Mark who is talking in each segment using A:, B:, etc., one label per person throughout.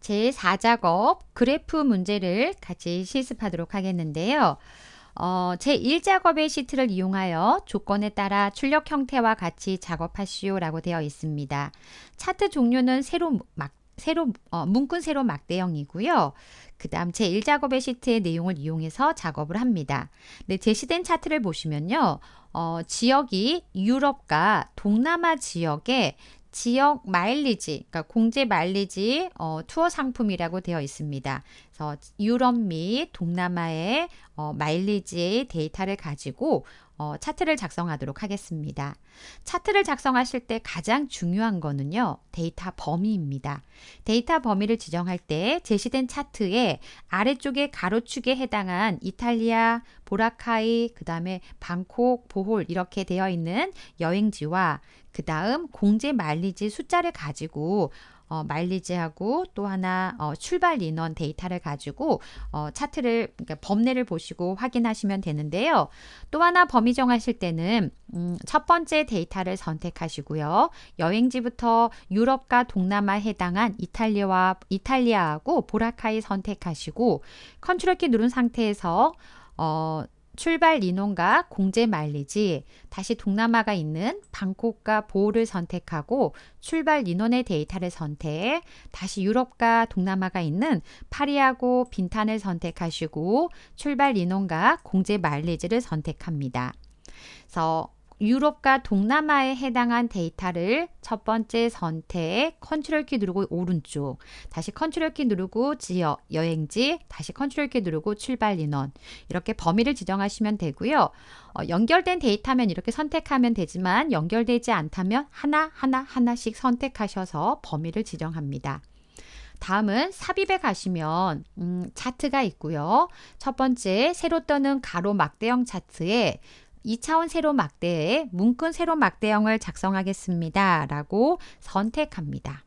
A: 제4작업 그래프 문제를 같이 실습하도록 하겠는데요. 어, 제1작업의 시트를 이용하여 조건에 따라 출력 형태와 같이 작업하시오 라고 되어 있습니다. 차트 종류는 세로 막, 세로, 어, 문근 세로 막대형이고요. 그 다음 제1작업의 시트의 내용을 이용해서 작업을 합니다. 네, 제시된 차트를 보시면요. 어, 지역이 유럽과 동남아 지역에 지역 마일리지, 그러니까 공제 마일리지 어, 투어 상품이라고 되어 있습니다. 그래서 유럽 및 동남아의 어, 마일리지의 데이터를 가지고 어, 차트를 작성하도록 하겠습니다. 차트를 작성하실 때 가장 중요한 거는요. 데이터 범위입니다. 데이터 범위를 지정할 때 제시된 차트에 아래쪽에 가로축에 해당한 이탈리아, 보라카이, 그 다음에 방콕, 보홀 이렇게 되어 있는 여행지와 그 다음 공제 마일리지 숫자를 가지고 어, 마일리지하고 또 하나 어, 출발 인원 데이터를 가지고 어, 차트를 그러니까 범례를 보시고 확인하시면 되는데요. 또 하나 범위 정하실 때는 음, 첫 번째 데이터를 선택하시고요. 여행지부터 유럽과 동남아에 해당한 이탈리아와 이탈리아하고 보라카이 선택하시고 컨트롤 키 누른 상태에서 어, 출발 인원과 공제 마일리지, 다시 동남아가 있는 방콕과 보호를 선택하고 출발 인원의 데이터를 선택, 다시 유럽과 동남아가 있는 파리하고 빈탄을 선택하시고 출발 인원과 공제 마일리지를 선택합니다. 그래서 유럽과 동남아에 해당한 데이터를 첫 번째 선택, 컨트롤 키 누르고 오른쪽, 다시 컨트롤 키 누르고 지역, 여행지, 다시 컨트롤 키 누르고 출발 인원. 이렇게 범위를 지정하시면 되고요. 어, 연결된 데이터면 이렇게 선택하면 되지만 연결되지 않다면 하나, 하나, 하나씩 선택하셔서 범위를 지정합니다. 다음은 삽입에 가시면 음, 차트가 있고요. 첫 번째 새로 떠는 가로 막대형 차트에 2차원 세로 막대에 문근 세로 막대형을 작성하겠습니다. 라고 선택합니다.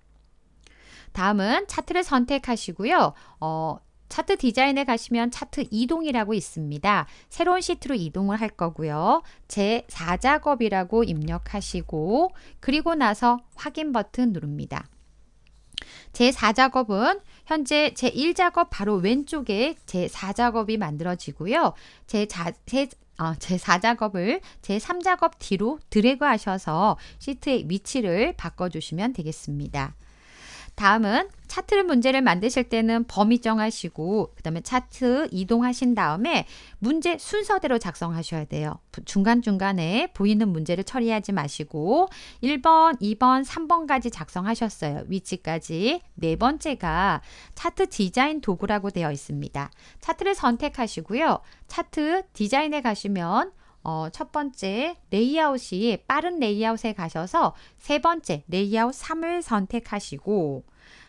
A: 다음은 차트를 선택하시고요. 어, 차트 디자인에 가시면 차트 이동이라고 있습니다. 새로운 시트로 이동을 할 거고요. 제 4작업이라고 입력하시고 그리고 나서 확인 버튼 누릅니다. 제 4작업은 현재 제 1작업 바로 왼쪽에 제 4작업이 만들어지고요. 제, 자, 제 어, 제 4작업을 제 3작업 뒤로 드래그 하셔서 시트의 위치를 바꿔주시면 되겠습니다. 다음은 차트 문제를 만드실 때는 범위 정하시고 그 다음에 차트 이동하신 다음에 문제 순서대로 작성하셔야 돼요. 중간중간에 보이는 문제를 처리하지 마시고 1번, 2번, 3번까지 작성하셨어요. 위치까지. 네 번째가 차트 디자인 도구라고 되어 있습니다. 차트를 선택하시고요. 차트 디자인에 가시면 어, 첫 번째 레이아웃이 빠른 레이아웃에 가셔서 세 번째 레이아웃 3을 선택하시고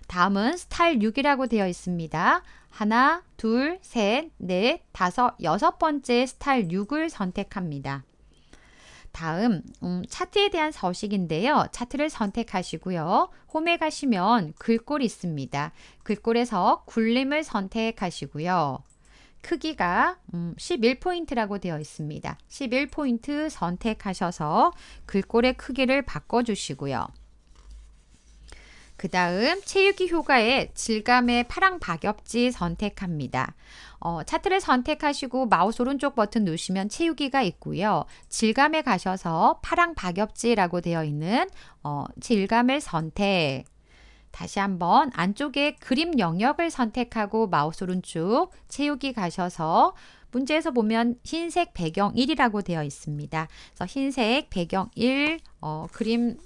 A: 다음은 스타일 6이라고 되어 있습니다. 하나, 둘, 셋, 넷, 다섯, 여섯 번째 스타일 6을 선택합니다. 다음 음, 차트에 대한 서식인데요. 차트를 선택하시고요. 홈에 가시면 글꼴이 있습니다. 글꼴에서 굴림을 선택하시고요. 크기가 음, 11포인트라고 되어 있습니다. 11포인트 선택하셔서 글꼴의 크기를 바꿔주시고요. 그 다음 체육이 효과의 질감의 파랑 박엽지 선택합니다. 어, 차트를 선택하시고 마우스 오른쪽 버튼 누르시면 채우기가 있고요. 질감에 가셔서 파랑 박엽지라고 되어 있는 어, 질감을 선택 다시 한번 안쪽에 그림 영역을 선택하고 마우스 오른쪽 채우기 가셔서 문제에서 보면 흰색 배경 1이라고 되어 있습니다. 그래서 흰색 배경 1 어, 그림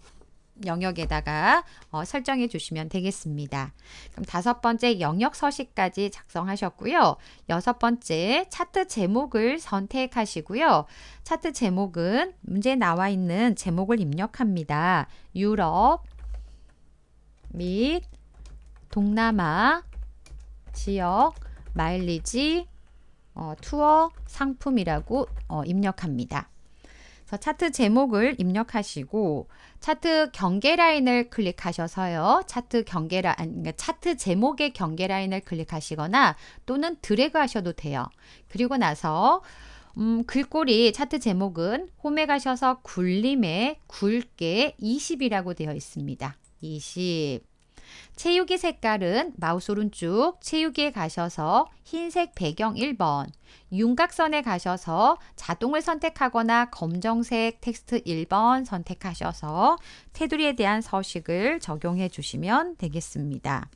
A: 영역에다가 어, 설정해 주시면 되겠습니다. 그럼 다섯 번째 영역 서식까지 작성하셨고요. 여섯 번째 차트 제목을 선택하시고요. 차트 제목은 문제에 나와 있는 제목을 입력합니다. 유럽 및 동남아 지역 마일리지 어, 투어 상품이라고 어, 입력합니다. 그래서 차트 제목을 입력하시고 차트 경계 라인을 클릭하셔서요. 차트 경계 라인 그러니까 차트 제목의 경계 라인을 클릭하시거나 또는 드래그 하셔도 돼요. 그리고 나서 음, 글꼴이 차트 제목은 홈에 가셔서 굴림에 굵게 20이라고 되어 있습니다. 20. 채우기 색깔은 마우스 오른쪽 채우기에 가셔서 흰색 배경 1번, 윤곽선에 가셔서 자동을 선택하거나 검정색 텍스트 1번 선택하셔서 테두리에 대한 서식을 적용해 주시면 되겠습니다.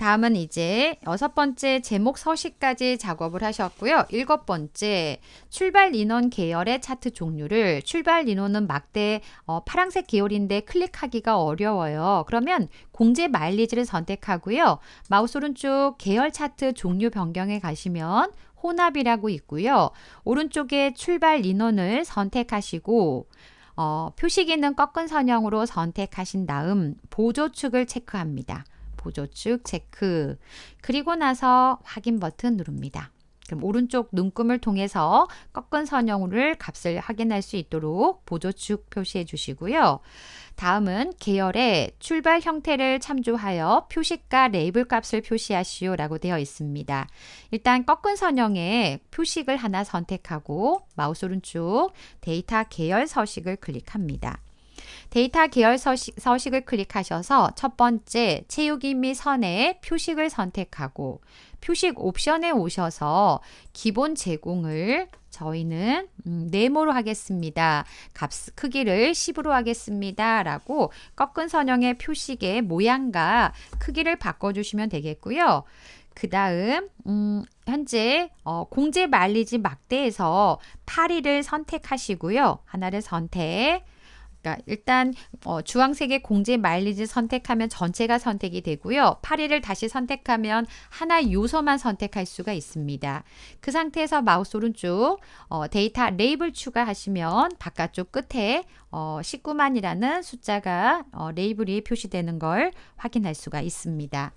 A: 다음은 이제 여섯 번째 제목 서식까지 작업을 하셨고요. 일곱 번째 출발 인원 계열의 차트 종류를 출발 인원은 막대 어, 파란색 계열인데 클릭하기가 어려워요. 그러면 공제 마일리지를 선택하고요. 마우스 오른쪽 계열 차트 종류 변경에 가시면 혼합이라고 있고요. 오른쪽에 출발 인원을 선택하시고 어, 표시기는 꺾은 선형으로 선택하신 다음 보조축을 체크합니다. 보조축 체크. 그리고 나서 확인 버튼 누릅니다. 그럼 오른쪽 눈금을 통해서 꺾은 선형을 값을 확인할 수 있도록 보조 축 표시해 주시고요. 다음은 계열의 출발 형태를 참조하여 표식과 레이블 값을 표시하시오 라고 되어 있습니다. 일단 꺾은 선형에 표식을 하나 선택하고 마우스 오른쪽 데이터 계열 서식을 클릭합니다. 데이터 계열 서식, 을 클릭하셔서 첫 번째 채우기 및 선에 표식을 선택하고 표식 옵션에 오셔서 기본 제공을 저희는 음, 네모로 하겠습니다. 값 크기를 10으로 하겠습니다. 라고 꺾은 선형의 표식의 모양과 크기를 바꿔주시면 되겠고요. 그 다음 음, 현재 어, 공제 말리지 막대에서 8위를 선택하시고요. 하나를 선택 그러니까 일단 어, 주황색의 공제 마일리지 선택하면 전체가 선택이 되고요. 8위를 다시 선택하면 하나 요소만 선택할 수가 있습니다. 그 상태에서 마우스 오른쪽 어, 데이터 레이블 추가하시면 바깥쪽 끝에 어, 19만이라는 숫자가 어, 레이블이 표시되는 걸 확인할 수가 있습니다.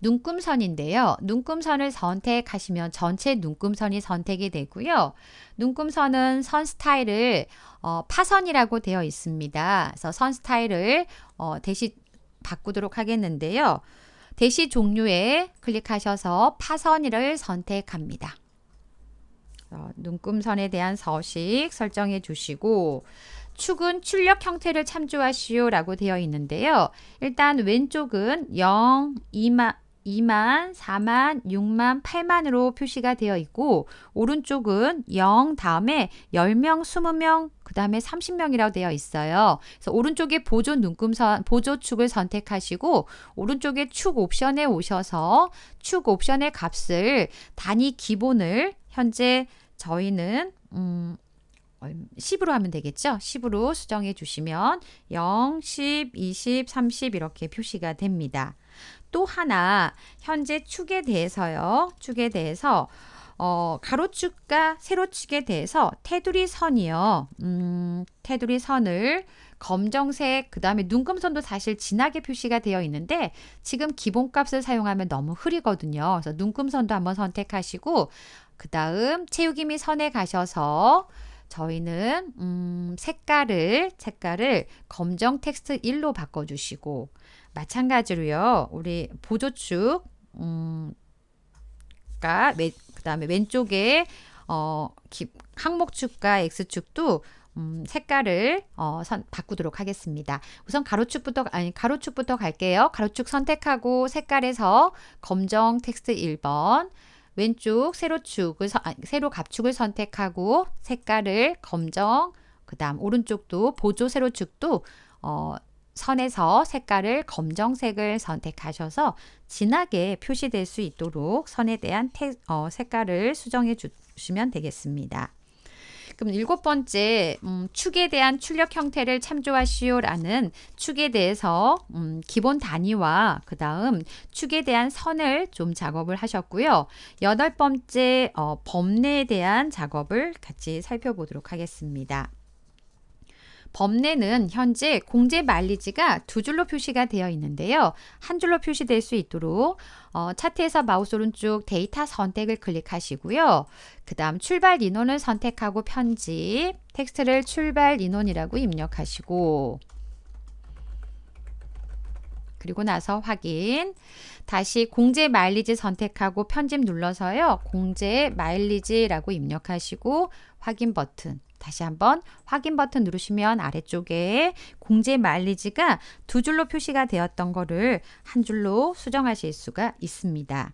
A: 눈금선인데요. 눈금선을 선택하시면 전체 눈금선이 선택이 되고요. 눈금선은 선 스타일을 어, 파선이라고 되어 있습니다. 그래서 선 스타일을 어, 대시 바꾸도록 하겠는데요. 대시 종류에 클릭하셔서 파선이를 선택합니다. 어, 눈금선에 대한 서식 설정해 주시고 축은 출력 형태를 참조하시오 라고 되어 있는데요. 일단 왼쪽은 0, 2만, 2만, 4만, 6만, 8만으로 표시가 되어 있고 오른쪽은 0 다음에 10명, 20명, 그 다음에 30명이라고 되어 있어요. 그래서 오른쪽에 보조 눈금선, 보조축을 선택하시고 오른쪽에 축 옵션에 오셔서 축 옵션의 값을 단위 기본을 현재 저희는 음, 10으로 하면 되겠죠? 10으로 수정해 주시면 0, 10, 20, 30 이렇게 표시가 됩니다. 또 하나 현재 축에 대해서요. 축에 대해서 어, 가로축과 세로축에 대해서 테두리 선이요. 음, 테두리 선을 검정색, 그 다음에 눈금선도 사실 진하게 표시가 되어 있는데 지금 기본값을 사용하면 너무 흐리거든요. 그래서 눈금선도 한번 선택하시고 그 다음 채우기 및 선에 가셔서 저희는 음, 색깔을 색깔을 검정 텍스트 1로 바꿔주시고 마찬가지로요. 우리 보조축 음, 그 다음에 왼쪽에 어, 기, 항목축과 X축도 음, 색깔을 어, 선, 바꾸도록 하겠습니다. 우선 가로축부터 아니 가로축부터 갈게요. 가로축 선택하고 색깔에서 검정 텍스트 1번 왼쪽 세로축을 아니, 세로 갑축을 선택하고 색깔을 검정 그 다음 오른쪽도 보조 세로축도 어, 선에서 색깔을 검정색을 선택하셔서 진하게 표시될 수 있도록 선에 대한 태, 어, 색깔을 수정해 주시면 되겠습니다. 그럼 일곱 번째 음, 축에 대한 출력 형태를 참조하시오라는 축에 대해서 음, 기본 단위와 그 다음 축에 대한 선을 좀 작업을 하셨고요. 여덟 번째 어, 범례에 대한 작업을 같이 살펴보도록 하겠습니다. 범례는 현재 공제 마일리지가 두 줄로 표시가 되어 있는데요. 한 줄로 표시될 수 있도록 어, 차트에서 마우스 오른쪽 데이터 선택을 클릭하시고요. 그 다음 출발 인원을 선택하고 편집, 텍스트를 출발 인원이라고 입력하시고 그리고 나서 확인. 다시 공제 마일리지 선택하고 편집 눌러서요. 공제 마일리지라고 입력하시고 확인 버튼. 다시 한번 확인 버튼 누르시면 아래쪽에 공제 마일리지가 두 줄로 표시가 되었던 거를 한 줄로 수정하실 수가 있습니다.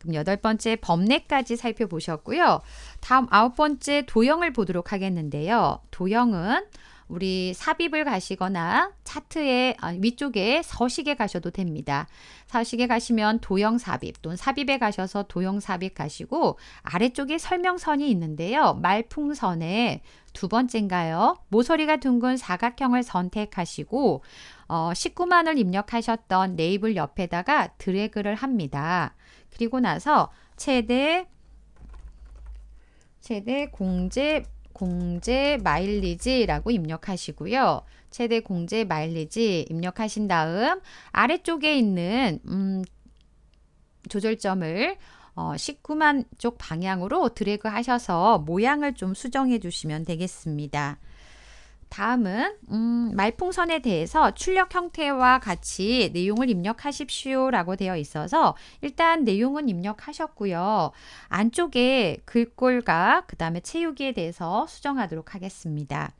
A: 그럼 여덟 번째 법례까지 살펴보셨고요. 다음 아홉 번째 도형을 보도록 하겠는데요. 도형은 우리 삽입을 가시거나 차트의 아, 위쪽에 서식에 가셔도 됩니다. 서식에 가시면 도형 삽입 또는 삽입에 가셔서 도형 삽입 가시고 아래쪽에 설명선이 있는데요. 말풍선에 두 번째인가요? 모서리가 둥근 사각형을 선택하시고 어, 19만을 입력하셨던 네이블 옆에다가 드래그를 합니다. 그리고 나서 최대 최대 공제 공제 마일리지라고 입력하시고요. 최대 공제 마일리지 입력하신 다음 아래쪽에 있는 음, 조절점을 어, 19만 쪽 방향으로 드래그 하셔서 모양을 좀 수정해 주시면 되겠습니다. 다음은 음, 말풍선에 대해서 출력 형태와 같이 내용을 입력하십시오 라고 되어 있어서 일단 내용은 입력하셨고요. 안쪽에 글꼴과 그 다음에 채우기에 대해서 수정하도록 하겠습니다.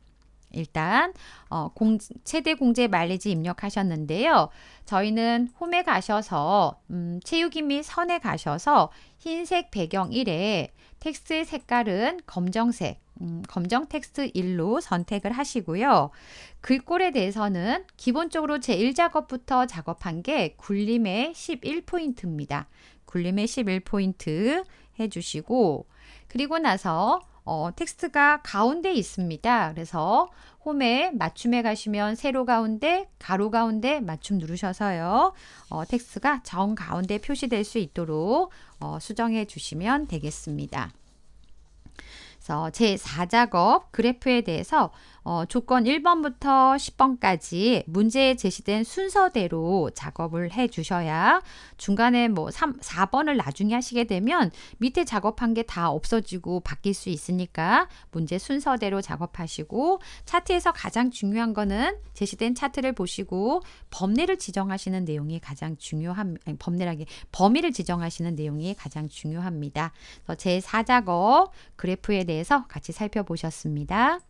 A: 일단 어, 공, 최대 공제 마일리지 입력하셨는데요. 저희는 홈에 가셔서 음, 채우기 및 선에 가셔서 흰색 배경 1에 텍스트의 색깔은 검정색 음, 검정 텍스트 1로 선택을 하시고요. 글꼴에 대해서는 기본적으로 제1작업부터 작업한 게 굴림의 11포인트입니다. 굴림의 11포인트 해주시고 그리고 나서 어, 텍스트가 가운데 있습니다. 그래서 홈에 맞춤에 가시면 세로 가운데, 가로 가운데 맞춤 누르셔서요. 어, 텍스트가 정 가운데 표시될 수 있도록 어, 수정해 주시면 되겠습니다. 그래서 제 4작업 그래프에 대해서 어, 조건 1번부터 10번까지 문제에 제시된 순서대로 작업을 해 주셔야 중간에 뭐 3, 4번을 나중에 하시게 되면 밑에 작업한 게 다 없어지고 바뀔 수 있으니까 문제 순서대로 작업하시고 차트에서 가장 중요한 거는 제시된 차트를 보시고 범례를 지정하시는 내용이 가장 중요한 범례라기 범위를 지정하시는 내용이 가장 중요합니다. 제 4작업 그래프에 대해서 같이 살펴보셨습니다.